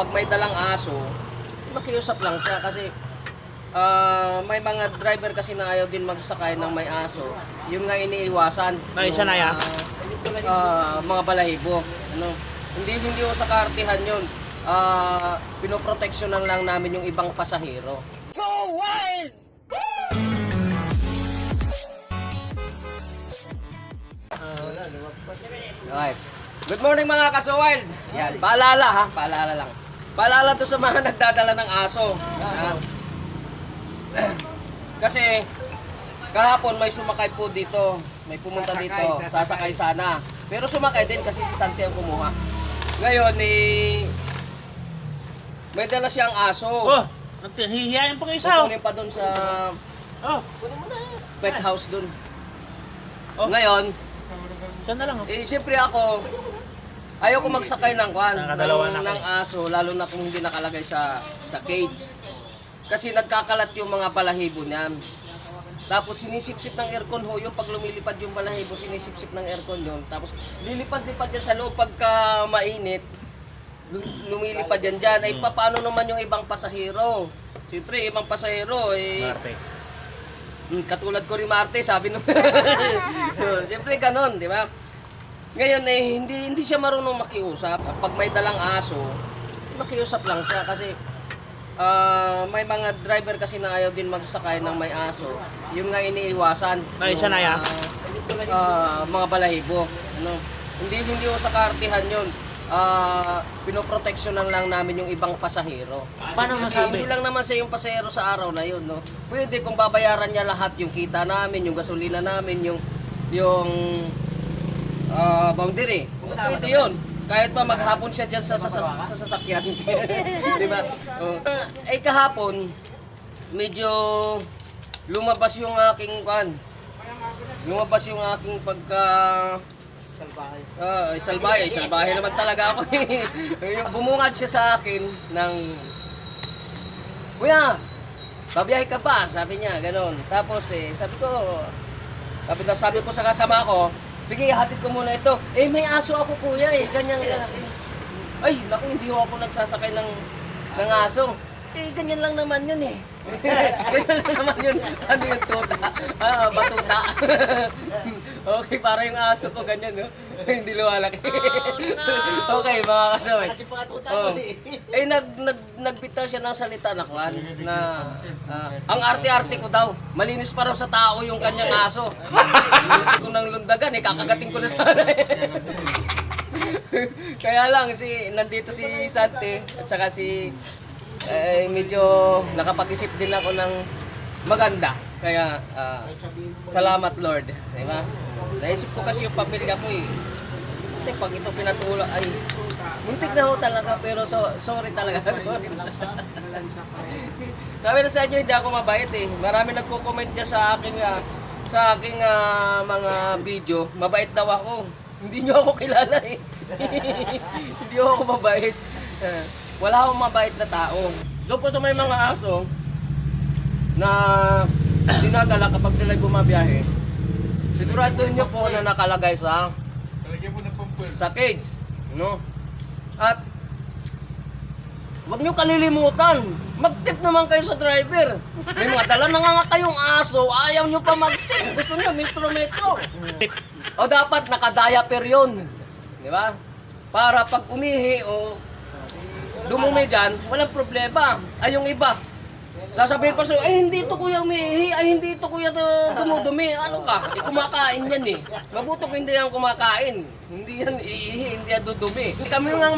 pag may dalang aso, makiusap lang siya kasi ah, may mga driver kasi na ayaw din magsakay ng may aso. Yun nga iniiwasan. Na isa na ya? Yung, ah, ah, mga balahibo. Ano? Hindi hindi ko sa kartihan yun. Ah, pinoproteksyonan lang namin yung ibang pasahero. So wild! Alright. Good morning mga kasuwild. Yan, paalala ha, paalala lang. Paalala to sa mga nagdadala ng aso. Ha? Kasi kahapon may sumakay po dito. May pumunta Sasakay, dito. sasakay. Sasakay sana. Pero sumakay din kasi si Santi ang kumuha. Ngayon eh may dala siyang aso. Oh, naghihiyayin pa kayo oh. Kukunin pa doon sa Oh, pet house doon. Oh. Ngayon, saan na lang oh. Eh, siyempre ako, ayaw ko magsakay ng kwan, Nakadalawa ng, na ng aso, lalo na kung hindi nakalagay sa, sa cage. Kasi nagkakalat yung mga balahibo niyan. Tapos sinisipsip ng aircon ho, yung pag lumilipad yung balahibo, sinisipsip ng aircon yun. Tapos lilipad-lipad yan sa loob pagka mainit, lu- lumilipad yan dyan. Ay paano naman yung ibang pasahero? Siyempre, ibang pasahero, eh, Marte. Hmm, katulad ko rin Marte, sabi nung... Siyempre ganon, di ba? Ngayon eh, hindi, hindi siya marunong makiusap. Pag may dalang aso, makiusap lang siya kasi ah, may mga driver kasi na ayaw din magsakay ng may aso. Yun nga iniiwasan. Na isa Yung, na ya? ah, ah, mga balahibo. Ano? Hindi hindi ko sa kartihan yun. Ah, pinoproteksyonan lang namin yung ibang pasahero. Paano Kasi masabi? hindi lang naman siya yung pasahero sa araw na yun, no? Pwede kung babayaran niya lahat yung kita namin, yung gasolina namin, yung yung ah, boundary. Pwede yun. Kahit pa maghapon siya dyan sa, sa, sa, sa sasakyan. Di ba? Oh. Eh kahapon, medyo lumabas yung aking kwan. Lumabas yung aking pagka Ah, salbahe, salbahe naman talaga ako. yung bumungad siya sa akin ng Kuya, babiyahe ka pa, sabi niya, ganun. Tapos eh, sabi ko, sabi sabi ko sa kasama ko, sige, hatid ko muna ito. Eh, may aso ako kuya eh, ganyan ganyan. Ay, naku, hindi ako nagsasakay ng, ng aso. Eh, ganyan lang naman yun eh. ganyan lang naman yun. Ano yung tuta? Ah, batuta. okay, para yung aso ko ganyan, no? hindi lumalaki. okay, mga kasaway. Oh. Eh, nag, nag, nagbitaw siya ng salita na kwan, na ah, ang arte-arte ko daw. Malinis pa raw sa tao yung kanyang aso. Hindi ko nang lundagan, eh, kakagating ko na sana eh. Kaya lang, si, nandito si Sante at saka si eh, medyo nakapag-isip din ako ng maganda. Kaya, ah, salamat Lord. Di ba? Naisip ko kasi yung pamilya ko eh. Buti pag ito pinatulog, ay, muntik na ho talaga, pero so, sorry talaga. Sabi na sa inyo, hindi ako mabait eh. Marami nagko-comment niya sa aking, ah, sa aking ah, mga video. Mabait daw ako. Hindi niyo ako kilala eh. hindi ako mabait. Ah, wala akong mabait na tao. Doon po sa may mga aso na dinadala kapag sila bumabiyahe, siguraduhin niyo po na nakalagay sa sa cage, no? At Huwag niyo kalilimutan. Mag-tip naman kayo sa driver. May mga dala na nga kayong aso, ayaw niyo pa mag-tip. Gusto niyo metro-metro. O dapat nakadiaper yun. Di ba? Para pag umihi o dumumi dyan, walang problema. Ay yung iba, sasabihin pa sa'yo, ay hindi to kuya umihi, ay hindi to kuya dumudumi. Ano ka? Eh, kumakain yan eh. Mabuto kung hindi yan kumakain. Hindi yan iihi, hindi yan dudumi. Kami nga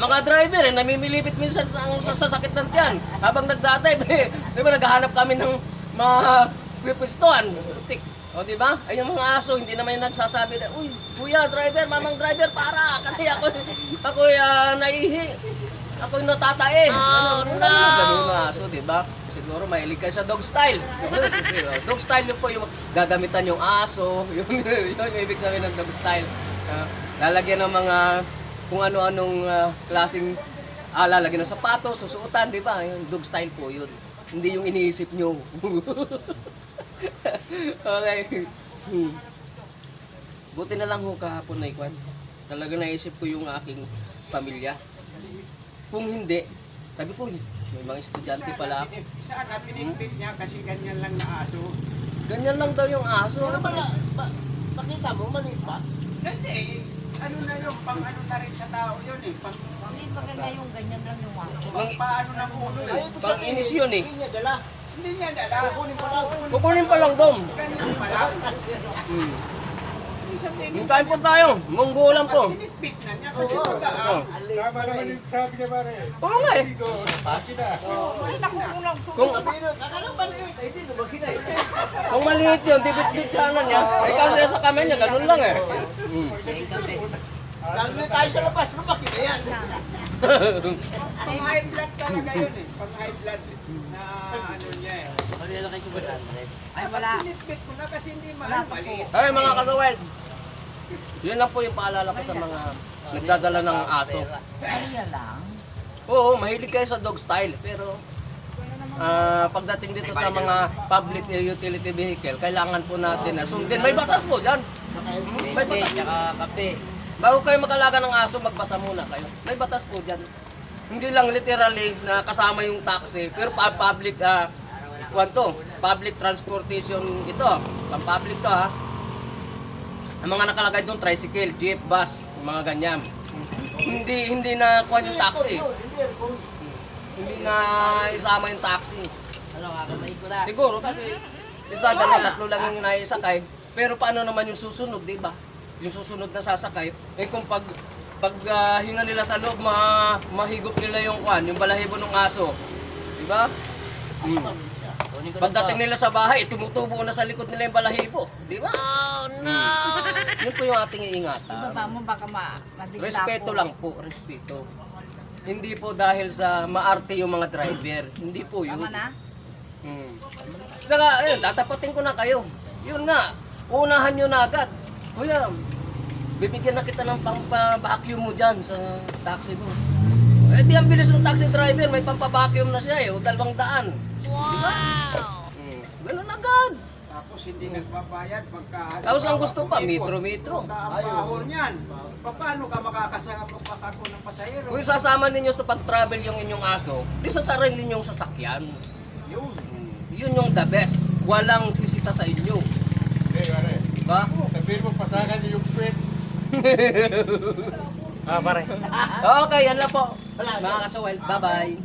mga driver eh, namimilipit minsan ang sa sasakit ng tiyan. Habang nagdadive eh, di ba naghahanap kami ng mga pipistuan. O di ba? Ay yung mga aso, hindi naman yung nagsasabi na, Uy, kuya, driver, mamang driver, para! Kasi ako, ako uh, naihi. Ako yung natatae. Oh, no! Ganun na aso, di ba? Siguro mahilig kayo sa dog style. Dog style yun po yung gagamitan yung aso. Yun, yun yung ibig sabihin ng dog style. Ah, lalagyan ng mga kung ano-anong ah, klaseng ah, lalagyan ng sapatos, susuotan, di ba? Yung dog style po yun. Hindi yung iniisip nyo. okay. Hmm. Buti na lang ho kahapon na ikwan. Talaga naisip ko yung aking pamilya. Kung hindi, sabi ko, may mga estudyante pala ako. Saan na pinigpit niya kasi ganyan lang na aso? Ganyan lang daw yung aso. Ano pala? Ba, nakita mo, maliit ba? Hindi. Ano na yung pang ano na rin sa tao yun eh. Pang, pang, Hindi maganda yung ganyan lang yung aso. pang paano ng ulo eh. Pang inis yun eh. Hindi niya dala. Hindi niya dala. Kukunin pa lang. Kukunin pa lang dom. Ganyan pa lang. Sabihin, Yung kain po tayo, munggo lang po. pinigpit na niya kasi Oo. pag Oh. Tama naman yung sabi niya pare. Oo nga eh. Na. Ay, naku, Kung, akala ba liit? Ay, di, lumaki na eh. kung maliit yun, di bit-bit sana niya. Eh kasi sa kamay niya, ganun lang eh. Hmm. Lalo na tayo sa labas, lumaki na yan. pang high blood talaga yun eh. Pang high blood eh. na ano niya eh. Ay, wala. Pinigpit ko na kasi hindi man maliit. Ay mga kasawel, yun lang po yung paalala ko sa mga nagdadala ng aso. Kaya lang. Oo, mahilig kayo sa dog style, pero ah pagdating dito sa mga public utility vehicle, kailangan po natin na sundin. May batas po dyan. Hmm, May batas. kape. Bago kayo makalaga ng aso, magbasa muna kayo. May batas po dyan. Hindi lang literally na kasama yung taxi, pero pa public, ah, to, public transportation ito, pang public to ha. Ang mga nakalagay doon, tricycle, jeep, bus, mga ganyan. Hindi hindi na kuwan yung taxi. Hindi, na isama yung taxi. Siguro kasi isa dalawa tatlo lang yung naisakay. Pero paano naman yung susunod, di ba? Yung susunod na sasakay, eh kung pag pag ah, hinga nila sa loob, ma, mahigop nila yung kwan, yung balahibo ng aso. Di ba? Hmm. Pagdating nila sa bahay, tumutubo na sa likod nila yung balahibo. Di ba? Oh no! Yun po yung ating iingatan. Baba mo baka ma mabigla Respeto po. lang po, respeto. Hindi po dahil sa maarte yung mga driver. Hindi po yun. Tama na? Hmm. Saka, ayun, tatapatin ko na kayo. Yun nga, unahan nyo na agad. Kuya, bibigyan na kita ng pang-vacuum mo dyan sa taxi mo. Eh di ang bilis ng taxi driver, may pampabacuum na siya eh, o dalawang daan. Wow! Hmm. Tapos hindi nagbabayad pagka... Tapos ang gusto pa, metro-metro. Ang bahon niyan. Paano ka makakasama pagpakako ng pasahero? Kung sasama ninyo sa pag-travel yung inyong aso, di sa sarili ninyong sasakyan. Yun. Yun yung the best. Walang sisita sa inyo. Eh, pare. Diba? Sabihin mo, pasakan niyo yung pet. Okay, yan lang po. Mga kasawal, bye-bye.